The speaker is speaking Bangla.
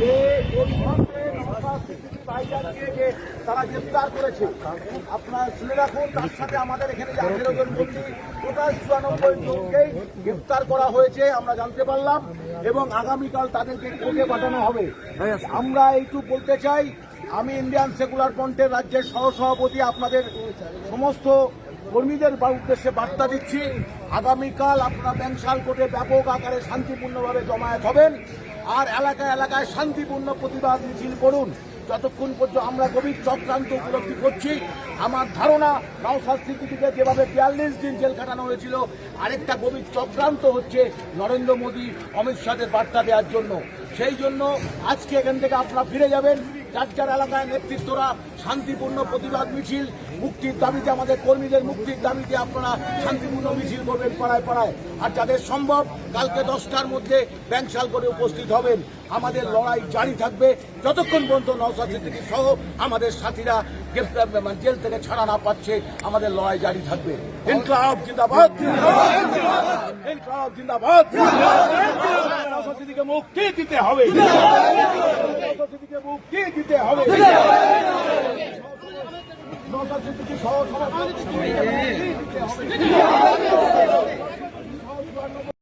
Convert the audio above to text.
যে তারা গ্রেপ্তার করেছে, আপনারা শুনে রাখুন, তার সাথে আমাদের এখানে যে আঠেরো জন বন্দী, টোটাল চুরানব্বই জনকেই গ্রেপ্তার করা হয়েছে, আমরা জানতে পারলাম, এবং আগামীকাল তাদেরকে কোর্টে পাঠানো হবে। আমরা এইটুকু বলতে চাই, আমি ইন্ডিয়ান সেকুলার ফ্রন্টের রাজ্যের সহসভাপতি, আপনাদের সমস্ত কর্মীদের উদ্দেশ্যে বার্তা দিচ্ছি, আগামীকাল আপনারা ব্যাংশাল কোর্টে ব্যাপক আকারে শান্তিপূর্ণভাবে জমায়েত হবেন। আর এলাকায় এলাকায় শান্তিপূর্ণ প্রতিবাদ মিছিল করুন। যতক্ষণ পর্যন্ত আমরা গভীর চক্রান্ত উপলব্ধি করছি, আমার ধারণা নওশাদ সিদ্দিকীকে যেভাবে বিয়াল্লিশ দিন জেল কাটানো হয়েছিল, আরেকটা গভীর চক্রান্ত হচ্ছে নরেন্দ্র মোদী অমিত শাহের বার্তা দেওয়ার জন্য। সেই জন্য আজকে এখান থেকে আপনারা ফিরে যাবেন। যার যার এলাকায় নেতৃত্বরা শান্তিপূর্ণ প্রতিবাদ মিছিল, মুক্তির দাবিতে আমাদের কর্মীদের মুক্তির দাবিতে আপনারা শান্তিপূর্ণ মিছিল করবেন পাড়ায় পাড়ায়। আর যাদের সম্ভব, কালকে দশটার মধ্যে ব্যাংশাল করে উপস্থিত হবেন। আমাদের লড়াই জারি থাকবে। যতক্ষণ পর্যন্ত নওশাদ সিদ্দিকী সহ আমাদের সাথীরা গ্রেফতার মানে জেল থেকে ছাড়া না পাচ্ছে, আমাদের লড়াই জারি থাকবে। ইনকলাব জিন্দাবাদ জিন্দাবাদ। মুক্তি দিতে হবে। সিদ্দিকীকে মুক্তি দিতে হবে? সহ সভাপতি